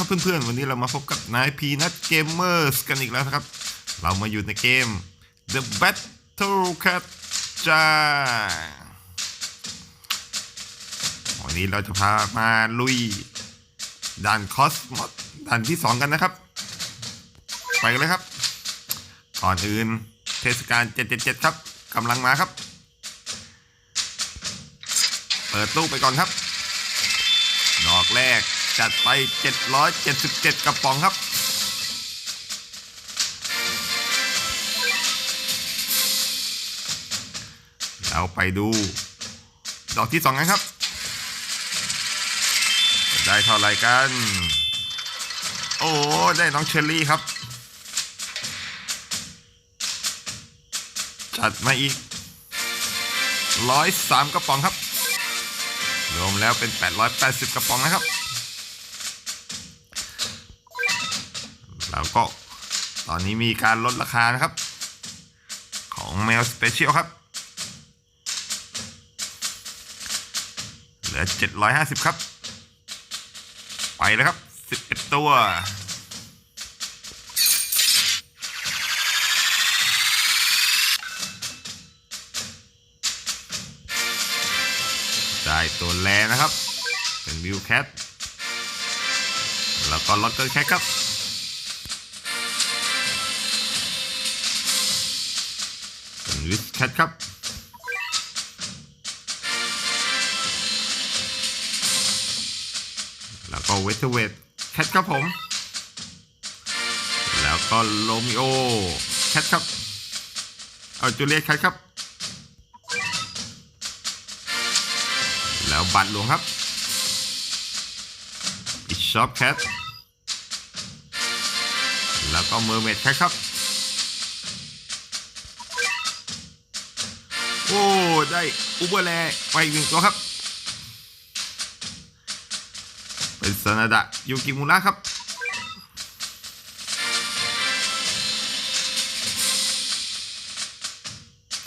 ครับเพื่อนๆ วันนี้เรามาพบกับนายพีนัทเกมเมอร์สกันอีกแล้วนะครับ เรามาอยู่ในเกม The Battle Cat จ้าวันนี้เราจะพามาลุยด่านคอสมอดด่านที่ 2 กันนะครับ ไปกันเลยครับ ก่อนอื่นเทศกาล 777 ครับกำลังมาครับ เปิดตู้ไปก่อนครับ ดอกแรก จัดไป 777 กระป๋องครับ เราไปดู ดอกที่สองกันครับ ได้เท่าไรกัน โอ้ ได้น้องเชอรี่ครับ จัดมาอีก 103 กระป๋องครับรวมแล้วเป็น 880 กระป๋องนะครับ แล้วก็ตอนนี้มีการลดราคานะครับ ของแมวสเปเชียลครับ เหลือ 750 ครับ ไปเลยครับ 11 ตัวได้ตัวแรนะครับ เป็นวิวแคทแล้วก็ล็อกเกอร์แคทครับ เป็นวิสแคทครับแล้วก็เวทเวทแคทครับผม แล้วก็โรมิโอแคทครับ เอาจูเลียตแคทครับ แล้วบัตรหลวงครับบิชอปแคทแล้วก็เมอร์เมดแคทครับ โอ้ได้อุเบอร์แลไปหนึ่งตัวครับ เป็นซานาดะยูกิมุระครับ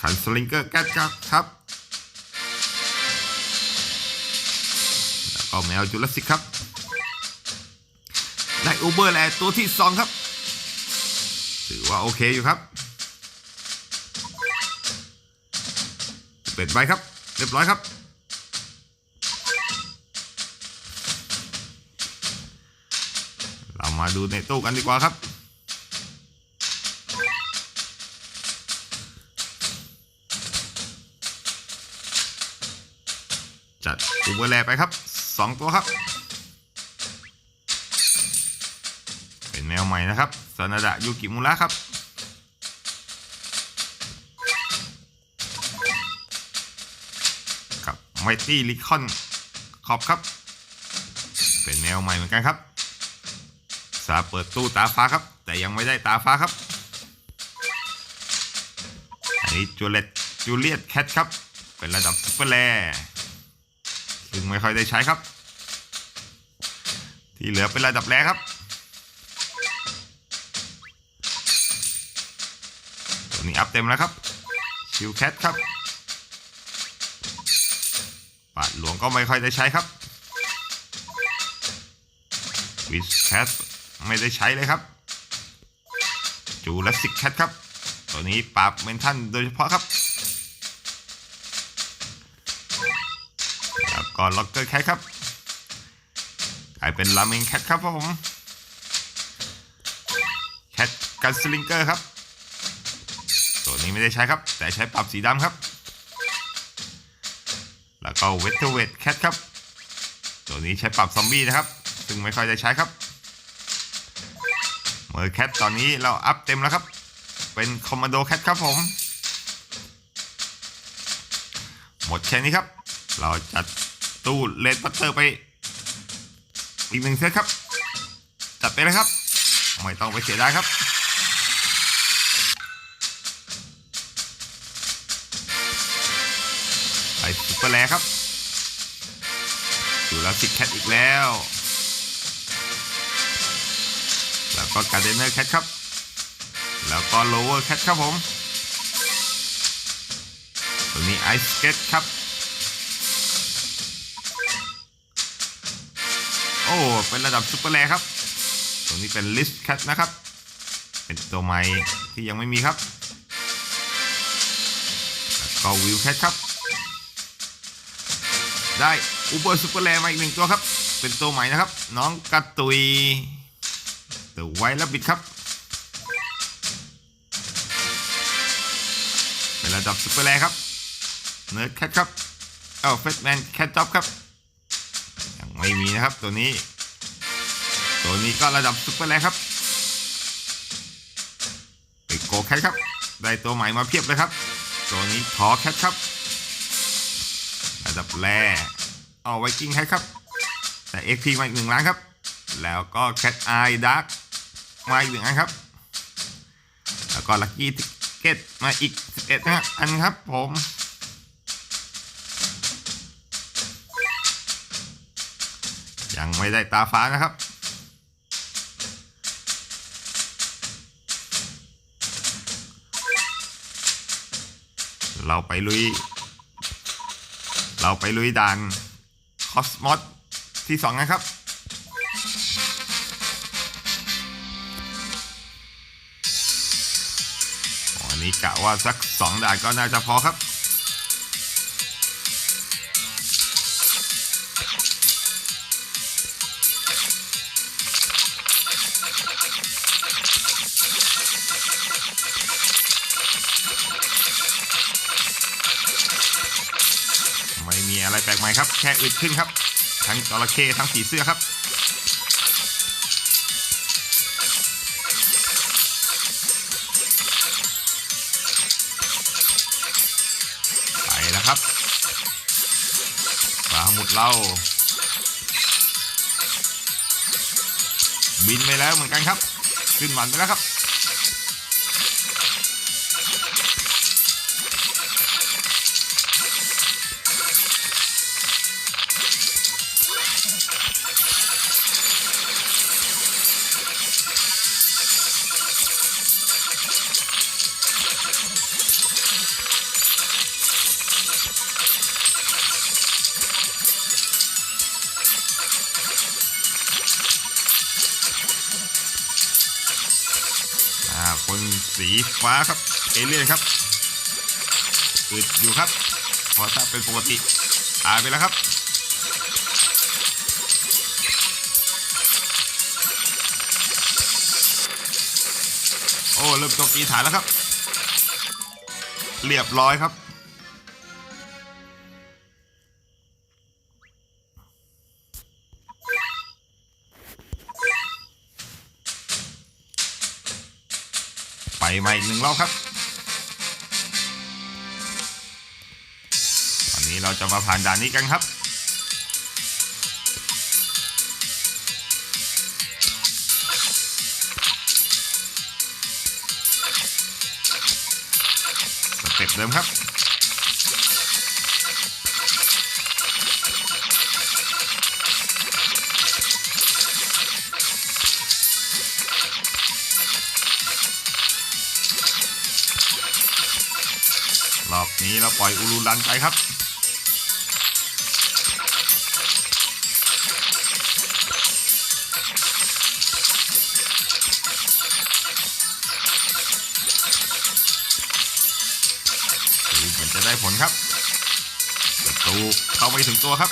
ขันสลิงเกอร์แก๊สครับครับแล้วก็แมวจุลศิษย์ครับได้อูเบอร์แลตัวที่สองครับ ถือว่าโอเคอยู่ครับ เป็นใบครับ เรียบร้อยครับ เรามาดูในตู้กันดีกว่าครับ จัดอูเบอร์แลไปครับสองตัวครับ เป็นแมวใหม่นะครับซานาดะยูกิมุระครับ ไมตี้ลิคอนขอบครับ เป็นแมวใหม่เหมือนกันครับสาเปิดตู้ตาฟ้าครับ แต่ยังไม่ได้ตาฟ้าครับ อันนี้จูเลตจูเลียตแคทครับ เป็นระดับซุปเปอร์แรซึ่งไม่ค่อยได้ใช้ครับ ที่เหลือเป็นระดับแรครับตัวนี้อัพเต็มแล้วครับชิวแคทครับ หลวงก็ไม่ค่อยได้ใช้ครับวิสแคทไม่ได้ใช้เลยครับ จูเลสิกแคทครับ ตัวนี้ปราบเมนทันโดยเฉพาะครับแล้วก็ล็อกเกอร์แคทครับกลายเป็นลาเมงแคทครับผมแคทกันสลิงเกอร์ครับ ตัวนี้ไม่ได้ใช้ครับ แต่ใช้ปรับสีดำครับ แล้วก็เวทเทเวทแคทครับ ตัวนี้ใช้ปรับซอมบี้นะครับ ซึ่งไม่ค่อยได้ใช้ครับเมอร์แคทตอนนี้เราอัพเต็มแล้วครับ เป็นคอมมานโดแคทครับผม หมดแค่นี้ครับ เราจัดตู้เลดบัตเตอร์ไป อีกหนึ่งเซตครับ จัดไปเลยครับ ไม่ต้องไปเสียดายครับ ปซุปเปอร์แลครับ ดูแล้วสิแคทอีกแล้ว แล้วก็การเดนเนอร์แคทครับ แล้วก็โลเวอร์แคทครับผมตัวนี้ไอซ์เก็ตครับ โอ้ เป็นระดับซุปเปอร์แลครับตัวนี้เป็นลิสแคทนะครับ เป็นตัวใหม่ที่ยังไม่มีครับ แล้วก็วิวแคทครับ ได้อุเบอร์ซูเปอร์แลมาอีกหนึ่งตัวครับ เป็นตัวใหม่นะครับ น้องกระตุยตัวไวและบิดครับเป็นระดับซูเปอร์แลครับเนิร์ดแคทครับเอ้าเฟสแมนแคทจ็อบครับยังไม่มีนะครับตัวนี้ ตัวนี้ก็ระดับซุปเปอร์แลครับเป็นโกแคทครับได้ตัวใหม่มาเพียบเลยครับ ตัวนี้ทอแคทครับ ระดับแรเอาไวกิ้งแคทครับ แต่เอ็กพีมาอีกหนึ่งล้านครับ แล้วก็แคทไอดักมาอีกหนึ่งอันครับ แล้วก็ลัคกี้ทิเก็ตมาอีก 11นะอันครับผมยังไม่ได้ตาฟ้านะครับ เราไปลุย เราไปลุยด่านคอสมอสที่สองนะครับ อันนี้กะว่าสักสองด่านก็น่าจะพอครับ อะไรแปลกใหม่ครับ แค่อึดขึ้นครับ ทั้งจระเข้ทั้งผีเสื้อครับ ไปแล้วครับปลาหมุดเราบินไปแล้วเหมือนกันครับ ขึ้นหวันไปแล้วครับ คนสีฟ้าครับเอเลี่ยนครับอึดอยู่ครับ พอถ้าเป็นปกติตายไปแล้วครับโอ้เริ่มโจมตีฐานแล้วครับ เรียบร้อยครับ มาอีกหนึ่งรอบครับ ตอนนี้เราจะมาผ่านด่านนี้กันครับสเต็ปเดิมครับ นี่เราปล่อยอูรูรันไปครับดูเหมือนจะได้ผลครับประตูเข้าไปถึงตัวครับ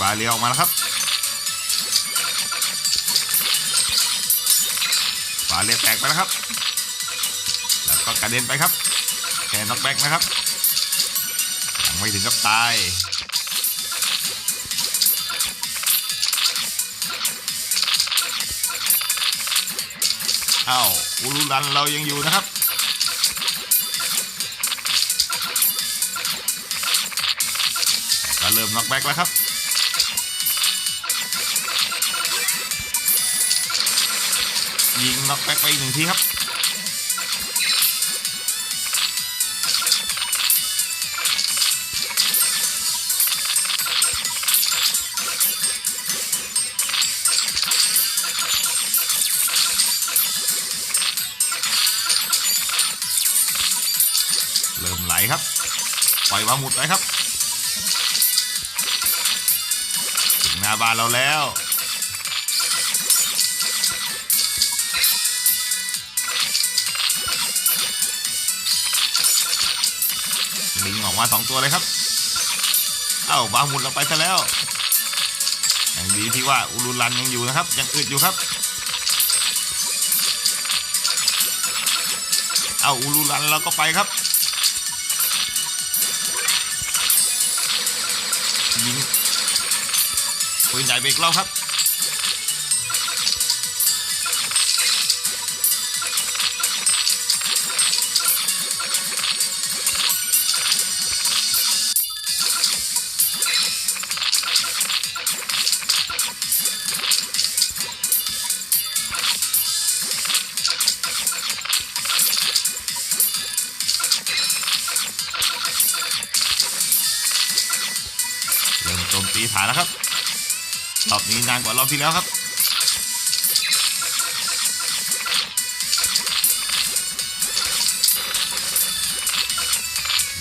บาเรียออกมาแล้วครับบาเรียแตกไปแล้วครับ แล้วก็กระเด็นไปครับ แค่น็อกแบ็กนะครับยังไม่ถึงกับตายอ้าวอูรุรันเรายังอยู่นะครับแต่ก็เริ่มน็อกแบ็กแล้วครับ ยิงน็อกแบ็กไปหนึ่งทีครับเริ่มไหลครับ ปล่อยวางหมุดไปครับ ถึงหน้าบ้านเราแล้ว ลิงออกมาสองตัวเลยครับ เอ้าวาหมุดเราไปซะแล้วอย่างดีที่ว่าอุลุรันยังอยู่นะครับ ยังอึดอยู่ครับ เอาอุลุรันเราก็ไปครับยิงปืนใหญ่เบรกเราครับ มตีฐานแล้วครับรอบนี้นานกว่ารอบที่แล้วครับ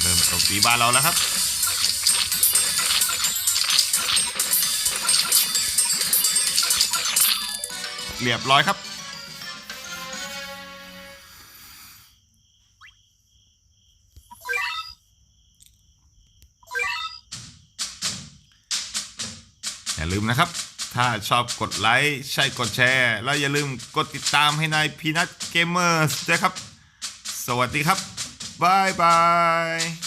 เริ่มโจมตีบ้านเราแล้วครับเรียบร้อยครับ ลืมนะครับ ถ้าชอบกดไลค์ใช่กดแชร์ แล้วอย่าลืมกดติดตามให้นายพีนัทเกมเมอร์ด้วยครับ สวัสดีครับบายบาย